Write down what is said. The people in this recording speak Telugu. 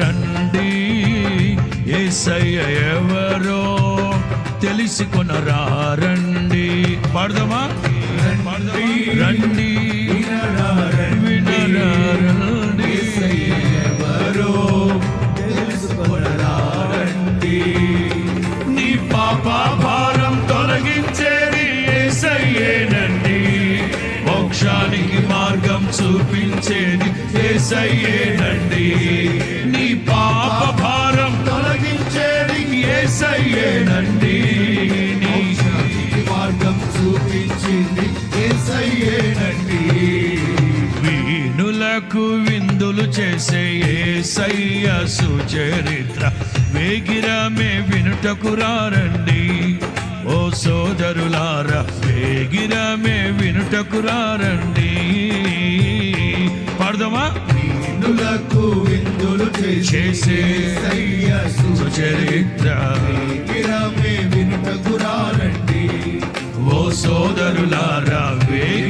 రండి. ఏసయ్య ఎవరో తెలుసుకొనరా రండి పాడదామా? రండి. వినరా రండి ఎవరో తెలుసుకొనరారండి నీ పాప భారం తొలగించేది ఏసయ్యేనండి. మోక్షానికి మార్గం చూపించేది ఏసయ్యేనండి. ఏసయ్యేనండి. మార్గం చూపించింది ఏసయ్యేనండి. వీణులకు విందులు చేసే ఏసయ్య సుచరిత్ర వేగిరమే వినుటకు రారండి. ఓ సోదరులారా వేగిరమే వినుటకు రారండి. పాడదామా? విందులకు విందులు చేసే చరిత్ర. వినుటకురారండి ఓ సోదరులారా వేగ